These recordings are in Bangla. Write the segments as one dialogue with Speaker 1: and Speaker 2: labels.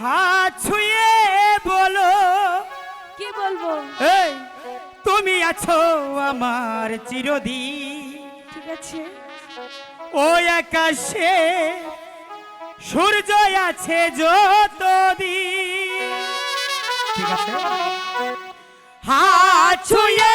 Speaker 1: হাত ছুঁয়ে বলো।
Speaker 2: কি বলব?
Speaker 1: তুমি আছো আমার চিরদিন।
Speaker 2: ঠিক আছে।
Speaker 1: আকাশে সূর্য আছে যত ঠিক হাত ছুঁয়ে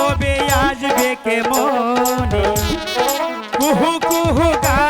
Speaker 1: তবে আসবে কে মনে কুহু কুহু গা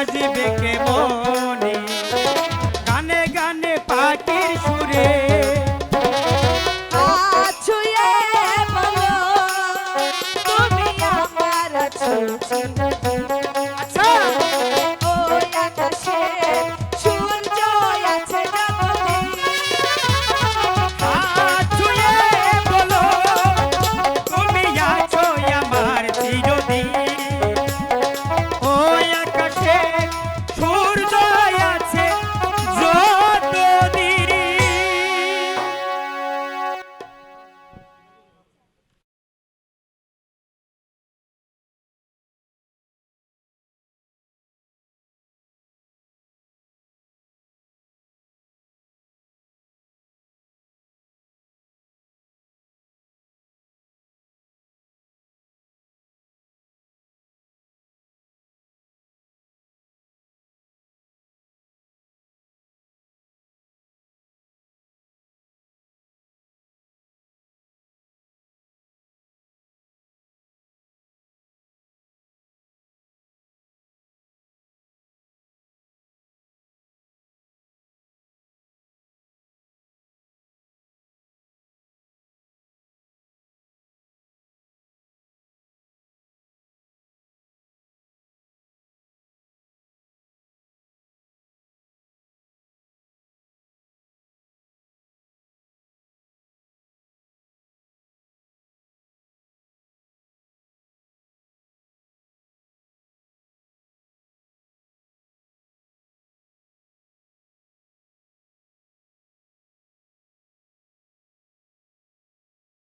Speaker 1: বাজবে কে মনে গানে গানে পাটির সুরে।
Speaker 2: ছুঁয়ে তুমি আমার